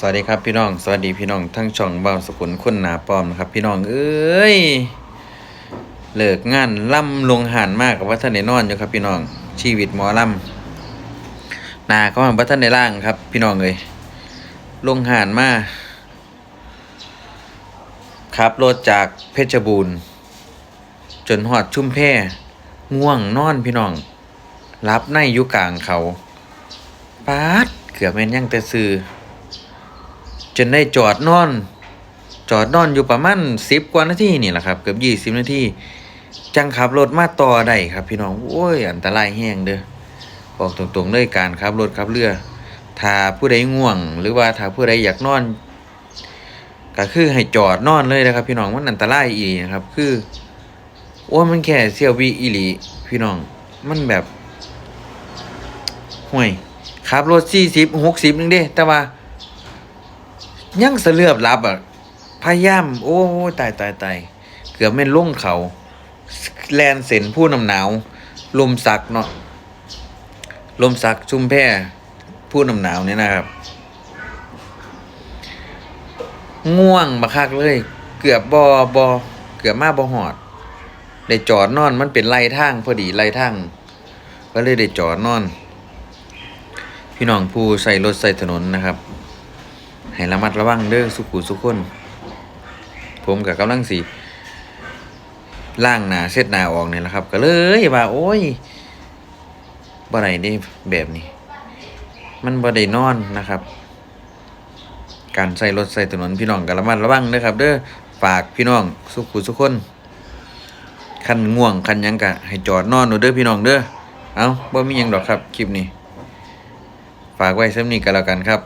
สวัสดีครับพี่น้อง สวัสดีพี่น้องทั้งช่องเบาสกุลคนหนาปอมนะครับ พี่น้องเอ้ยเลิกงานล่ำลงหันมากกับว่าท่านนอนอยู่ครับ พี่น้องชีวิตหมอล่ำหนาก็ว่าท่านได้ล่างครับ พี่น้องเอ้ยลงหันมาขับรถจากเพชรบูรณ์ จนหอดชุ่มแพ่ง่วงนอนพี่น้อง รับในยู่กลางเขาปาดเกือบแม่นยังแต่ซื้อ จนได้จอดนอน จอดนอนอยู่ประมาณสิบกว่านาทีนี่แหละครับ เกือบยี่สิบนาทีจังขับรถมาต่อได้ครับ พี่น้องโอ้ยอันตรายแห้งเด้อบอกตรงๆเลยการขับรถขับเรือถ้าผู้ใดง่วง หรือว่าถ้าผู้ใดอยากนอน ก็คือให้จอดนอนเลยนะครับ พี่น้องมันอันตรายอีหลีนะครับ คือโอ้มันแค่เสี้ยววิอีหลีพี่น้องมันแบบห่วยขับรถสี่สิบหกสิบนึงเด้แต่ว่า ยังเสลือบรับอะพยายาม โอ้ตายตายตายเกือบแม่นลงเขา แลนเส้นผู้นำหนาว ลมสักเนาะลมสักชุมแพ่ผู้นำหนาวเนี่ยนะครับ ง่วงบักคักเลย เกือบบอบอเกือบมาบอหอด ได้จอดนอนมันเป็นไรทางพอดีไรทางก็เลยได้จอดนอน พี่น้องผู้ใส่รถใส่ถนนนะครับ ให้ระมัดระวังเด้อสุขุสุขคน ผมกับกำลังสีล่างหนาเช็ดหนาออกเนี่ยแหละครับ ก็เลยว่าโอ้ยบ่ได้ได้แบบนี้ มันบ่ได้นอนนะครับ การใส่รถใส่ถนนพี่น้องก็ระมัดระวังเด้อครับ เด้อฝากพี่น้องสุขุสุขคนคันง่วงคันยังกะให้จอดนอนเอาเด้อพี่น้องเด้อเอาบ่มียังดอกครับคลิปนี้ ฝากไว้สำนี้ก็แล้วกันครับ